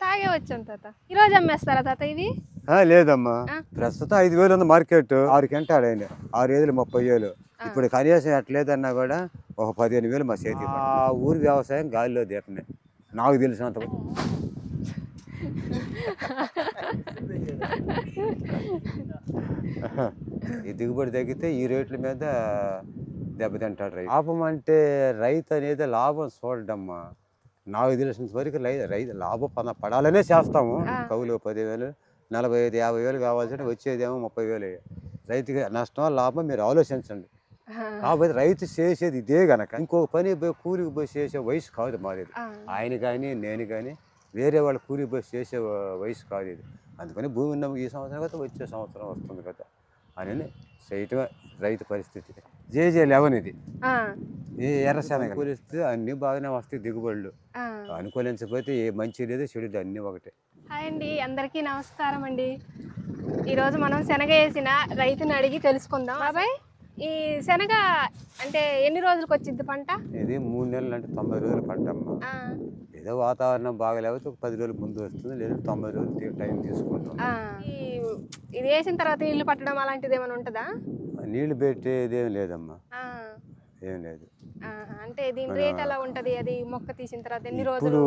తాగే వచ్చాను తాత. ఈరోజు అమ్మేస్తారా తాత ఇవి లేదమ్మా. ప్రస్తుతం ఐదు వేలు ఉంది మార్కెట్. ఆరు కింటాడు ఆయన. ఆరు వేలు ముప్పై వేలు ఇప్పుడు కనీసం ఎట్లేదన్నా కూడా ఒక పదిహేను వేలు మా చేతి ఆ. ఊరి వ్యవసాయం గాలిలో దీపమే. నాకు తెలిసినంత ఈ దిగుబడి తగ్గితే ఈ రేట్ల మీద దెబ్బతింటాడు రైతు. లాభం అంటే రైతు అనేది లాభం చూడడమ్మా. నాకు తెలిసినంత వరకు రైతు లాభం పడాలనే చేస్తాము. కవులు పదివేలు నలభై ఐదు యాభై వేలు కావాల్సిన వచ్చేదేమో ముప్పై వేలు. రైతుకి నష్టం లాభం మీరు ఆలోచించండి. కాబట్టి రైతు చేసేది ఇదే గనక. ఇంకొక పని పోయి కూలికి పోయి చేసే వయసు కాదు మాది. ఆయన కానీ నేను కానీ వేరే వాళ్ళ కూలికి పోయి చేసే వయసు కాదు ఇది. అందుకని భూమి ఉన్న ఈ సంవత్సరం కదా వచ్చే సంవత్సరం వస్తుంది కదా. అని చేయటమే రైతు పరిస్థితి. జేజే లెవెన్ ఇది. ఈ ఎర్రశనగ కూలిస్తే అన్నీ బాగానే వస్తాయి దిగుబడులు. ఆ. అనుకూలించకపోతే ఏ మంచి లేదు చెడు అన్నీ ఒకటే. హాయ్ అండి అందరికీ నమస్కారం అండి. ఈరోజు మనం శనగ వేసిన రైతుని అడిగి తెలుసుకుందాం. బాబాయ్. ఈ శనగ అంటే ఎన్ని రోజులకు వచ్చింది పంట? ఇది మూడు నెలలు అంటే తొంభై రోజులు పంటమ్మ ఆ, ఏదో వాతావరణం బాగలేకపోతే ఒక పది రోజులు ముందు వస్తుంది లేదా తొంభై రోజులు టైం తీసుకుంటాం. ఇది వేసిన తర్వాత ఇల్లు పట్టడం అలాంటిది ఏమైనా ఉంటుందా? నీళ్ళు పెట్టేది ఏం లేదమ్మా. ఆ, ఏం లేదు. అంటే దీని రేట్ ఎలా ఉంటది? అది మొక్క తీసిన తర్వాత ఎన్ని రోజులు?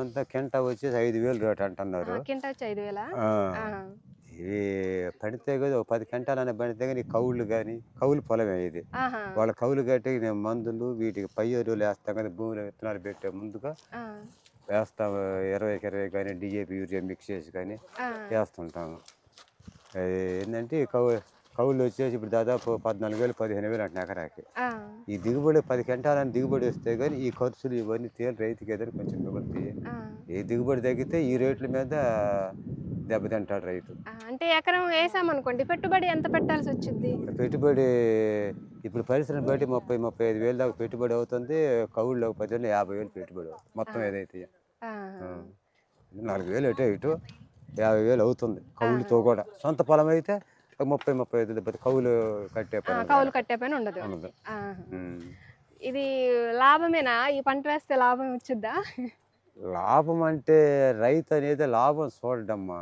అంతా కింట వచ్చేసి ఐదు వేలు రేట్ అంటున్నారు. కింట వచ్చి ఐదు వేల? ఇది పడితే కదా ఒక పది గంటలనే పడితే కానీ కౌళ్ళు కానీ కౌలు పొలమే ఇది. వాళ్ళ కౌలు కట్టి నేను మందులు వీటికి పై ఎరువులు వేస్తాం కదా భూమిలో విత్తనాలు పెట్టే ముందుగా వేస్తాం. ఇరవైకి ఇరవై కానీ డిఏపి యూరియా మిక్స్ చేసి కానీ వేస్తుంటాము. ఏంటంటే కౌ కౌలు వచ్చేసి ఇప్పుడు దాదాపు పద్నాలుగు వేలు పదిహేను వేలు అంటే ఎకరాకి. ఈ దిగుబడి పది గంటలని దిగుబడి వస్తే కానీ ఈ ఖర్చులు ఇవన్నీ తేలి రైతుకి ఏదైనా కొంచెం మిగులుతాయి ఆ. ఈ దిగుబడి తగ్గితే ఈ రేట్ల మీద దెబ్బతింటాడు రైతు. అంటే ఎకరం వేసామనుకోండి పెట్టుబడి ఎంత పెట్టాల్సి వచ్చింది? పెట్టుబడి ఇప్పుడు పరిశ్రమ బట్టి ముప్పై ముప్పై ఐదు వేలు దాకా పెట్టుబడి అవుతుంది కౌళ్ళు ఒక పదివేలు యాభై వేలు పెట్టుబడి అవుతుంది. మొత్తం ఏదైతే. నాలుగు వేలు అటు ఇటు యాభై వేలు అవుతుంది కౌలుతో కూడా. సొంత పొలం అయితే ముప్పై ముప్పై ఐదు దెబ్బతి కౌలు కట్టే పని కౌలు కట్టే పని ఉండదు. ఇది లాభమేనా? ఈ పంట వేస్తే లాభం వచ్చిద్దా లాభం అంటే రైతు అనేది లాభం చూడడమ్మా.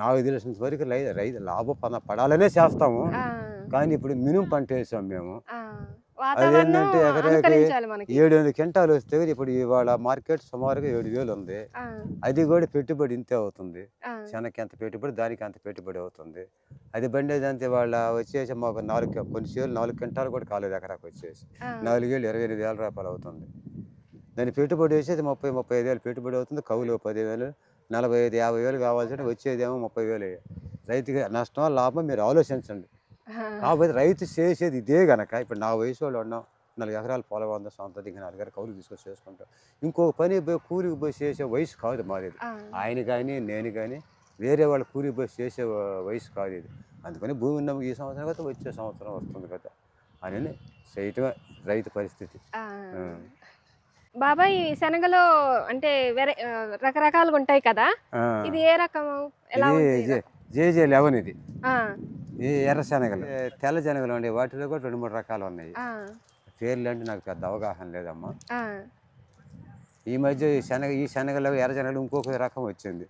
నాకు తెలిసినంత వరకు రైతు లాభం పడాలనే చేస్తాము. కానీ ఇప్పుడు మినుము పంట వేసాం మేము. అదేంటంటే ఎకరాకి ఏడు ఎనిమిది క్వింటాలు వస్తే ఇప్పుడు ఇవాళ మార్కెట్ సుమారుగా ఏడు వేలు ఉంది అది కూడా పెట్టుబడి ఇంతే అవుతుంది. ఆ, శనగకి ఎంత పెట్టుబడి దానికి అంత పెట్టుబడి అవుతుంది. అది బండేది అంతే వాళ్ళ వచ్చేసి మాకు నాలుగు కొన్ని సేలు నాలుగు క్వింటాలు కూడా కాలేదు ఎకరాకి వచ్చేసి. నాలుగు వేలు ఇరవై ఎనిమిది వేల రూపాయలు అవుతుంది. దాని పెట్టుబడి వేసేది ముప్పై ముప్పై ఐదు వేలు పెట్టుబడి అవుతుంది. కవులు పదివేలు నలభై ఐదు యాభై వేలు కావాల్సిన వచ్చేదేమో ముప్పై వేలు. రైతుకి నష్టం లాభం మీరు ఆలోచించండి. కాబట్టి రైతు చేసేది ఇదే గనక ఇప్పుడు నా వయసు వాళ్ళు ఉన్నాం నాలుగు ఎకరాల పొలం ఉంది సొంత ఇంకా నాలుగు ఎకరాలు కౌలు తీసుకొని చేసుకుంటాం. ఇంకొక పని పోయి కూలికి పోయి చేసే వయసు కాదు మాది. ఆయన కానీ నేను కానీ వేరే వాళ్ళ కూలికి పోయి చేసే వయసు కాదు ఇది. అందుకని భూమి ఉన్న ఈ సంవత్సరం కదా వచ్చే సంవత్సరం వస్తుంది కదా అని చేయటమే రైతు పరిస్థితి. బాబాయ్ శనగలో అంటే వెరై రకరకాలుగా ఉంటాయి కదా. ఇది ఏ రకం ఎలా జేజే లెవెన్ ఇది. ఈ ఎర్ర శనగలు. తెల్ల శనగలు ఉండే వాటిలో కూడా రెండు మూడు రకాలు ఉన్నాయి. ఆ, పేర్లు అంటే నాకు పెద్ద అవగాహన లేదమ్మా. ఆ, ఈ మధ్య ఈ శనగ ఈ శనగలు ఎర్ర శనగలు ఇంకొక రకం వచ్చింది.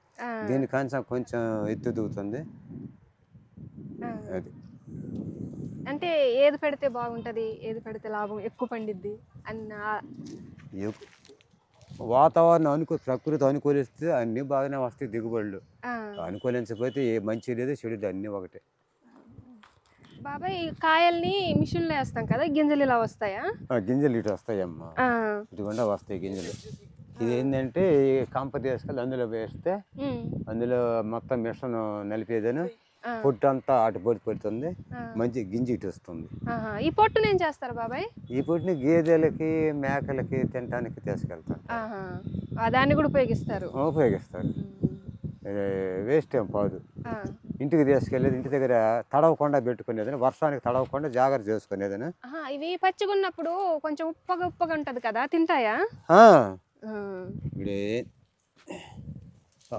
దీని కొంచెం కొంచెం ఎత్తు దిగుతుంది. అది. అంటే ఏది పెడితే బాగుంటది ఏది పెడితే లాభం ఎక్కువ పండిద్ది అన్న వాతావరణం అనుకూ ప్రకృతి అనుకూలిస్తే అన్నీ బాగానే వస్తాయి దిగుబడులు. ఆ. అనుకూలించకపోతే ఏ మంచి లేదు చెడు అన్నీ ఒకటే. బాబాయ్ కాయల్ని మిషన్లో వేస్తాం కదా గింజలు ఇలా వస్తాయా గింజలు ఇటు వస్తాయమ్మా. ఇటుకుండా వస్తాయి గింజలు. ఇది ఏంటంటే ఈ కంప తీసుకెళ్ళి అందులో వేస్తే అందులో మొత్తం మిషన్ నలిపేదని పొట్టు అంతా అటు పొడి పెడుతుంది. మంచి గింజ ఇటు వస్తుంది. ఈ పొట్టును ఏం చేస్తారు బాబాయ్? ఈ పొట్టుని గేదెలకి మేకలకి తినడానికి తీసుకెళ్తారు. దాన్ని కూడా ఉపయోగిస్తారు. ఉపయోగిస్తారు. వేస్ట్ ఏం కాదు ఇంటికి తీసుకెళ్ళేది ఇంటి దగ్గర తడవకుండా పెట్టుకునేదని వర్షానికి తడవకుండా జాగ్రత్త చేసుకునేదని. ఇవి పచ్చిగా ఉన్నప్పుడు కొంచెం ఉప్పగా ఉప్పగా ఉంటది కదా తింటాయా? ఇప్పుడు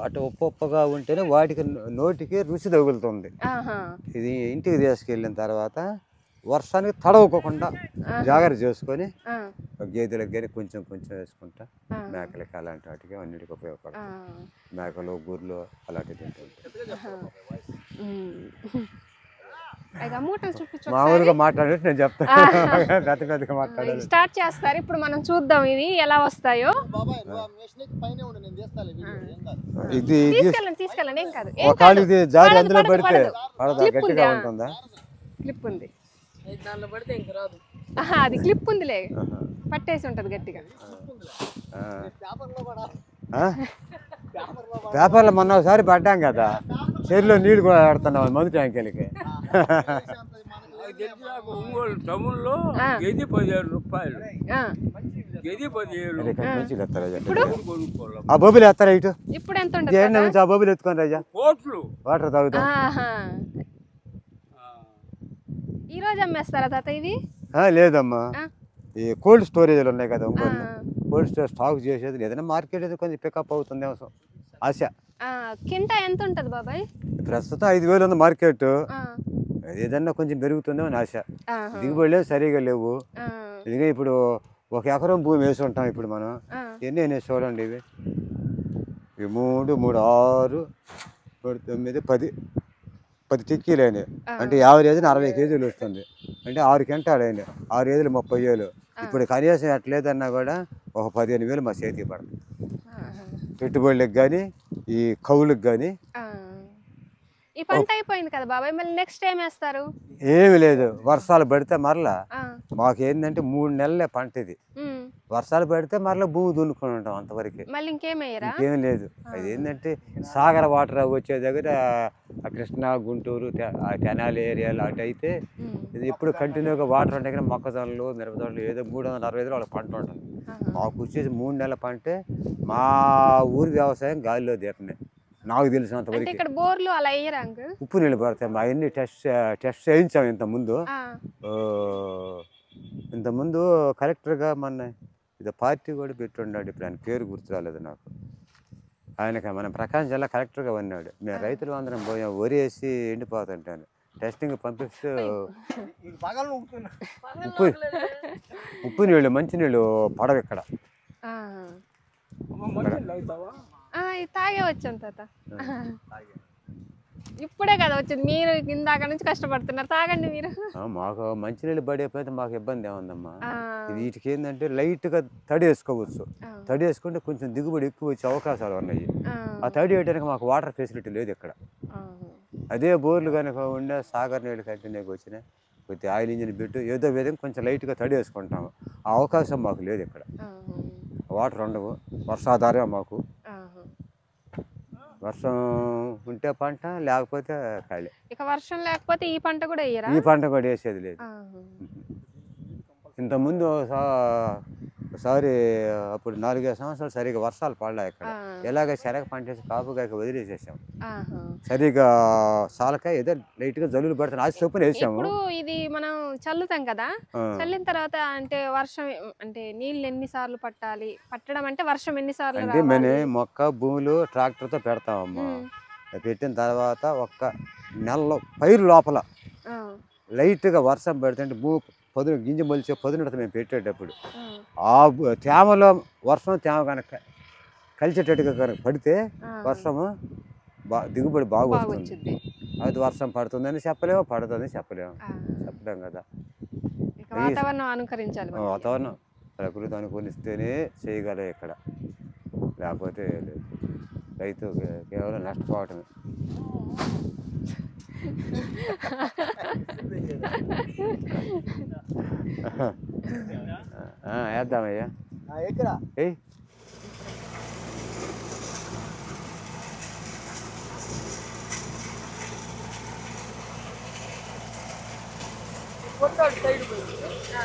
అటు ఉప్పు ఉప్పుగా ఉంటేనే వాటికి నోటికి రుచి తగులుతుంది. ఇది ఇంటికి తీసుకెళ్ళిన తర్వాత వర్షానికి తడవకోకుండా జాగ్రత్త చేసుకొని గేదెలకు కానీ కొంచెం కొంచెం వేసుకుంటా. మేకలకి అలాంటి వాటికి అన్నిటికీ ఆ, ఉపయోగపడతాయి మేకలు గుర్రెలు అలాంటివి తింటుంటాయి మామూలుగా మాట్లాడినట్టు నేను చెప్తాను. పెద్ద పెద్దగా మాట్లాడాలి స్టార్ట్ చేస్తారు. ఇప్పుడు మనం చూద్దాం ఇవి ఎలా వస్తాయో. బాబాయ్ నువ్వు ఆ మెషిన్ ఎక్కి పైనే ఉండు నేను చేస్తాలే వీడియో. ఏం కాదు. ఇది తీసుకెళ్ళండి తీసుకెళ్ళండి. ఏం కాదు. ఏం ఒక కాలు కాదు. ఇది జారి పడదు, అందులో పడితే పడదు. గట్టిగా ఉందా? ఉంటుందా? క్లిప్ ఉంది. దాంట్లో పడితే ఇంక రాదు. ఆహా, అది క్లిప్ ఉందిలే. పట్టేసి ఉంటది గట్టిగా. ఆ. పేపర్లో మొన్న ఒకసారి పడ్డాం కదా. చెరువులో నీళ్ళు కూడా ఆడుతున్నాం మందు ట్యాంకీలకి. నాకు ఒంగోలు టౌన్లో ఆ. గది పదిహేడు రూపాయలు. ఆ, గది పదిహేడు. ఆ బొబ్బులు ఎత్తారా ఇటు? ఇప్పుడు ఎంత ఆ బొబ్బులు ఎత్తుకొని రాజా కోట్లు. వాటర్ తాగుతాం ఆహా. ఈ రోజు అమ్మేస్తారా తాత ఇవి లేదమ్మా. ఈ కోల్డ్ స్టోరేజ్లు ఉన్నాయి కదా ఒంగోలు. కోల్డ్ స్టోరేజ్ స్టాక్ చేసేది ఏదైనా మార్కెట్ అయితే కొంచెం పికప్ అవుతుంది ఆశ. కింటా ఎంత ఉంటది బాబాయ్? ప్రస్తుతం ఐదు వేలు ఉంది మార్కెట్. ఏదన్నా కొంచెం పెరుగుతుందేమో అని ఆశ. ఆహా. దిగుబడులే సరిగా లేవు. ఇదిగా ఇప్పుడు ఒక ఎకరం భూమి వేసి ఉంటాం ఇప్పుడు మనం. ఎన్ని అనేసి చూడండి ఇవి? మూడు మూడు ఆరు తొమ్మిది పది. పది టిక్కీలు అయినాయి. అంటే యావరేజ్ అరవై కేజీలు వస్తుంది. అంటే ఆరు గంటలు అయినాయి. ఆరు వేలు ముప్పై వేలు. ఇప్పుడు కనీసం ఎట్లేదన్నా కూడా ఒక పదిహేను వేలు మా చేతికి పడుతుంది. పెట్టుబడులకు కానీ ఈ కవులకు కానీ. ఈ పంట అయిపోయింది కదా బాబాయ్ మళ్ళీ నెక్స్ట్ ఏం వేస్తారు? ఏమి లేదు. వర్షాలు పడితే మరలా మాకు ఏంటంటే మూడు నెలలే పంట ఇది. వర్షాలు పడితే మరలా భూమి దున్నుకొని ఉంటాం అంతవరకు. మళ్ళీ ఇంకేం లేదు. అది ఏంటంటే సాగర వాటర్ వచ్చే దగ్గర కృష్ణా గుంటూరు ఆ తెనాలి ఏరియాలో అటు అయితే. ఇది ఎప్పుడు కంటిన్యూగా వాటర్ ఉంటే కానీ మొక్కజొన్నలు మిరపజొన్నలు ఏదో మూడు వందల అరవై ఐదు వాళ్ళ పంట ఉంటుంది. మాకు వచ్చేసి మూడు నెలల పంటే మా ఊరి వ్యవసాయం గాలిలో దీపమే నాకు తెలిసినంత వరకు. ఇక్కడ బోర్లు అలా ఉప్పు నీళ్ళు పడతాయి మా అన్ని టెస్ట్ టెస్ట్ చేయించాం ఇంతకుముందు. ఆ, ఆ, ఇంతకుముందు కలెక్టర్గా మన ఇది పార్టీ కూడా పెట్టున్నాడు ఇప్పుడు ఆయన పేరు గుర్తు రాలేదు నాకు. ఆయనకి మన ప్రకాశం జిల్లా కలెక్టర్గా ఉన్నాడు. మేము రైతులు అందరం పోయాం వరి వేసి ఎండిపోతుంటాను. టెస్టింగ్ పంపిస్తూ ఉప్పు. ఉప్పు నీళ్ళు మంచి నీళ్ళు పడవు ఇక్కడ. తాగే వచ్చాను తాత. ఇప్పుడే కదా వచ్చింది. మీరు ఇందాక నుంచి కష్టపడుతున్నారు. తాగండి మీరు. మాకు మంచి నీళ్ళు పడేపోతే మాకు ఇబ్బంది ఏముందమ్మా? వీటికి ఏంటంటే లైట్గా తడి వేసుకోవచ్చు. తడి వేసుకుంటే కొంచెం దిగుబడి ఎక్కువ వచ్చే అవకాశాలు ఉన్నాయి. ఆ, తడి వేయడానికి మాకు వాటర్ ఫెసిలిటీ లేదు ఇక్కడ. అదే బోర్లు కనుక ఉండే సాగర్ నీళ్ళు కంటిన్యూగా వచ్చినాయి. కొద్దిగా ఆయిల్ ఇంజిన్ పెట్టు ఏదో విధంగా కొంచెం లైట్గా తడి వేసుకుంటాము. ఆ అవకాశం మాకు లేదు ఇక్కడ. వాటర్ ఉండవు. వర్షాధారం మాకు. వర్షం ఉంటే పంట లేకపోతే ఖాళీ ఇక వర్షం లేకపోతే ఈ పంట కూడా ఈ పంట కూడా వేసేది లేదు. ఇంతకుముందు ఒకసారి అప్పుడు నాలుగైదు సంవత్సరాలు సరిగా వర్షాలు పడలే ఇక్కడ ఎలాగ శనగ పంట వేసి కాపుగాక వదిలేసేసాం. సరిగా సాలకాయ ఏదో లైట్గా జల్లులు పడుతున్నాయి అది చొప్పున వేసాము. ఇది మనం చల్లుతాం కదా. చల్లిన తర్వాత అంటే వర్షం అంటే నీళ్ళు ఎన్ని సార్లు పట్టాలి? పట్టడం అంటే వర్షం ఎన్ని సార్లు అంటే రావాలి? మొక్క భూములు ట్రాక్టర్తో పెడతామమ్మా. ఉమ్, అది పెట్టిన తర్వాత ఒక్క నెలలో పైరు లోపల ఆ, లైట్గా వర్షం పెడుతుంటే భూ పదును గింజ మొలిచే పదునత మేము పెట్టేటప్పుడు ఆ, తేమలో వర్షం తేమ కనుక కలిసేటట్టుగా కనుక పడితే. వర్షము బా దిగుబడి బాగా బాగా వస్తుంది వచ్చింది అది వర్షం పడుతుందని చెప్పలేము పడుతుందని చెప్పలేము. చెప్పలేం కదా. వాతావరణం అనుకరించాలి. వాతావరణం ప్రకృతి అనుకూలిస్తేనే చేయగలరు ఇక్కడ. లేకపోతే రైతు కేవలం నష్టపోవటమే. ఆ, వేద్దామయ్యా ఎక్కడా ఏయ్ ఆ?